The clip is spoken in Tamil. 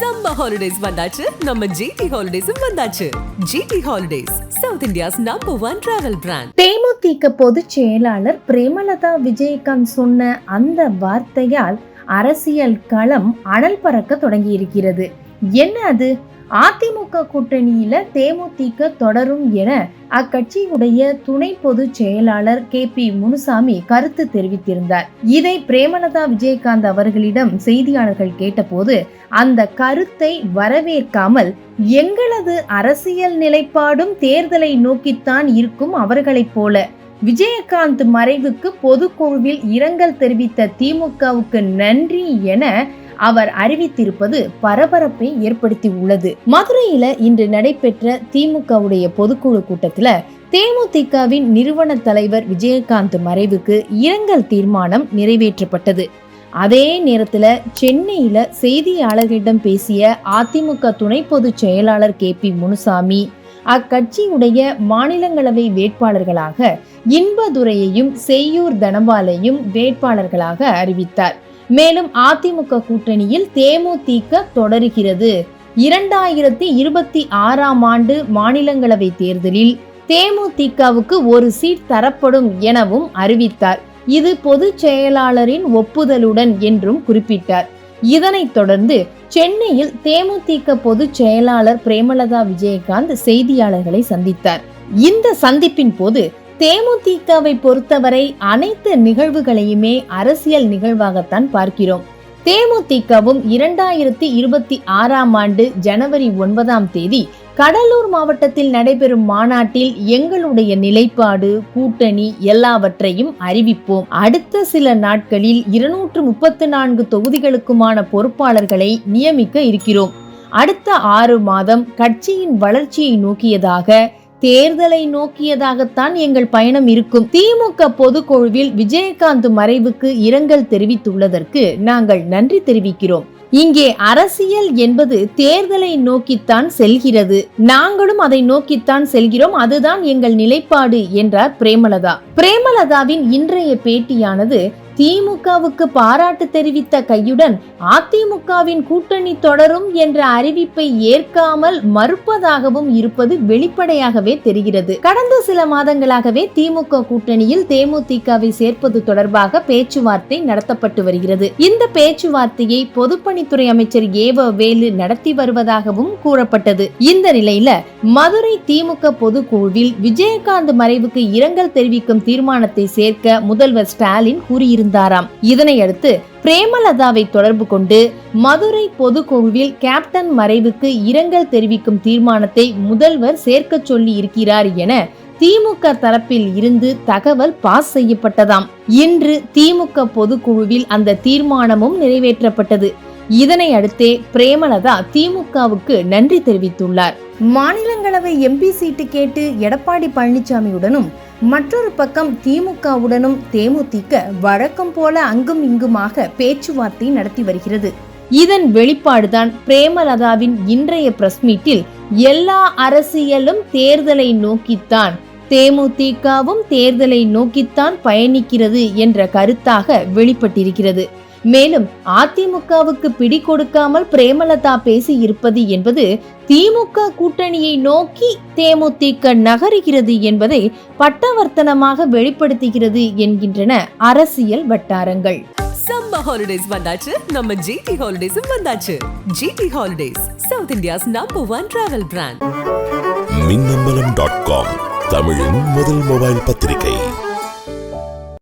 சம்மர் ஹாலிடேஸ் வந்தாச்சு. நம்ம ஜிடி ஹாலிடேஸும் வந்தாச்சு. GT holidays South India's number one travel brand DMDK பொதுச் செயலாளர் பிரேமலதா விஜயகாந்த் சொன்ன அந்த வார்த்தையால் அரசியல் களம் அனல் பறக்க தொடங்கியிருக்கிறது. என்ன அது? அதிமுக கூட்டணியில தேமுதிக தொடரும் என அக்கட்சியுடைய துணை பொதுச் செயலாளர் கே பி முனுசாமி கருத்து தெரிவித்திருந்தார். இதை பிரேமலதா விஜயகாந்த் அவர்களிடம் செய்தியாளர்கள் கேட்டபோது அந்த கருத்தை வரவேற்காமல் எங்களது அரசியல் நிலைப்பாடும் தேர்தலை நோக்கித்தான் இருக்கும் அவர்களைப் போல விஜயகாந்த் மறைவுக்கு பொதுக்குழுவில் இரங்கல் தெரிவித்த திமுகவுக்கு நன்றி என அவர் அறிவித்திருப்பது பரபரப்பை ஏற்படுத்தி உள்ளது. மதுரையில இன்று நடைபெற்ற திமுகவுடைய பொதுக்குழு கூட்டத்துல தேமுதிகவின் நிறுவன தலைவர் விஜயகாந்த் மறைவுக்கு இரங்கல் தீர்மானம் நிறைவேற்றப்பட்டது. அதே நேரத்துல சென்னையில செய்தியாளர்களிடம் பேசிய அதிமுக துணை பொதுச் செயலாளர் கே பி முனுசாமி அக்கட்சியுடைய மாநிலங்களவை வேட்பாளர்களாக இன்பதுரையையும் செய்யூர் தனபாலையும் வேட்பாளர்களாக அறிவித்தார். மேலும் அதிமுக கூட்டணியில் தேமுதிக தொடர்கிறது. இரண்டாயிரத்தி இருபத்தி ஆறாம் ஆண்டு மாநிலங்களவை தேர்தலில் தேமுதிகவுக்கு ஒரு சீட் தரப்படும் எனவும் அறிவித்தார். இது பொதுச் செயலாளரின் ஒப்புதலுடன் என்றும் குறிப்பிட்டார். இதனைத் தொடர்ந்து சென்னையில் தேமுதிக பொதுச் செயலாளர் பிரேமலதா விஜயகாந்த் செய்தியாளர்களை சந்தித்தார். இந்த சந்திப்பின் போது தேமுதிகவை பொறுத்தவரை அனைத்து நிகழ்வுகளையுமே அரசியல் நிகழ்வாகத்தான் பார்க்கிறோம். தேமுதிகவும் இரண்டாயிரத்தி இருபத்தி ஆறாம் ஆண்டு ஜனவரி ஒன்பதாம் தேதி கடலூர் மாவட்டத்தில் நடைபெறும் மாநாட்டில் எங்களுடைய நிலைப்பாடு கூட்டணி எல்லாவற்றையும் அறிவிப்போம். அடுத்த சில நாட்களில் இருநூற்று முப்பத்து நான்கு தொகுதிகளுக்குமான பொறுப்பாளர்களை நியமிக்க இருக்கிறோம். அடுத்த ஆறு மாதம் கட்சியின் வளர்ச்சியை நோக்கியதாக தேர்தலை நோக்கியதாகத்தான் எங்கள் பயணம் இருக்கும். திமுக பொதுக்குழுவில் விஜயகாந்த் மறைவுக்கு இரங்கல் தெரிவித்துள்ளதற்கு நாங்கள் நன்றி தெரிவிக்கிறோம். இங்கே அரசியல் என்பது தேர்தலை நோக்கித்தான் செல்கிறது. நாங்களும் அதை நோக்கித்தான் செல்கிறோம். அதுதான் எங்கள் நிலைப்பாடு என்றார் பிரேமலதா. பிரேமலதாவின் இன்றைய பேட்டியானது திமுகவுக்கு பாராட்டு தெரிவித்த கையுடன் அதிமுகவின் கூட்டணி தொடரும் என்ற அறிவிப்பை ஏற்காமல் மறுப்பதாகவும் இருப்பது வெளிப்படையாகவே தெரிகிறது. கடந்த சில மாதங்களாகவே திமுக கூட்டணியில் தேமுதிகவை சேர்ப்பது தொடர்பாக பேச்சுவார்த்தை நடத்தப்பட்டு வருகிறது. இந்த பேச்சுவார்த்தையை பொதுப்பணித்துறை அமைச்சர் ஏவ வேலு நடத்தி வருவதாகவும் கூறப்பட்டது. இந்த நிலையில மதுரை திமுக பொதுக்குழுவில் விஜயகாந்த் மறைவுக்கு இரங்கல் தெரிவிக்கும் தீர்மானத்தை சேர்க்க முதல்வர் ஸ்டாலின் இருந்தாராம். இதனையடுத்து பிரேமலதாவை தொடர்பு கொண்டு மதுரை பொதுக்குழுவில் கேப்டன் மறைவுக்கு இரங்கல் தெரிவிக்கும் தீர்மானத்தை முதல்வர் சேர்க்க சொல்லி இருக்கிறார் என திமுக தரப்பில் இருந்து தகவல் பாஸ் செய்யப்பட்டதாம். இன்று திமுக பொதுக்குழுவில் அந்த தீர்மானமும் நிறைவேற்றப்பட்டது. இதனை அடுத்தே பிரேமலதா திமுகவுக்கு நன்றி தெரிவித்துள்ளார். மாநிலங்களவை எம்பி சீட்டு கேட்டு எடப்பாடி பழனிசாமியுடனும் மற்றொரு பக்கம் திமுகவுடனும் தேமுதிக வழக்கம் போல அங்கும் இங்குமாக பேச்சுவார்த்தை நடத்தி வருகிறது. இதன் வெளிப்பாடுதான் பிரேமலதாவின் இன்றைய பிரஸ் மீட்டில் எல்லா அரசியலும் தேர்தலை நோக்கித்தான் தேமுதிகவும் தேர்தலை நோக்கித்தான் பயணிக்கிறது என்ற கருத்தாக வெளிப்பட்டிருக்கிறது. மேலும் அதிமுகவுக்கு பிடி கொடுக்காமல் பிரேமலதா பேசி இருப்பது என்பது திமுக கூட்டணியை நோக்கி தேமுதிக நகருகிறது என்பதை பட்டவர்த்தனமாக வெளிப்படுத்துகிறது என்கின்றன அரசியல் வட்டாரங்கள். சம்மர் ஹாலிடேஸ் வந்தாச்சு. நம்ம ஜிடி ஹாலிடேஸும் வந்தாச்சு. GT holidays South India's number one travel brand Minnambalam dot com தமிழின் முதல் மொபைல் பத்திரிகை.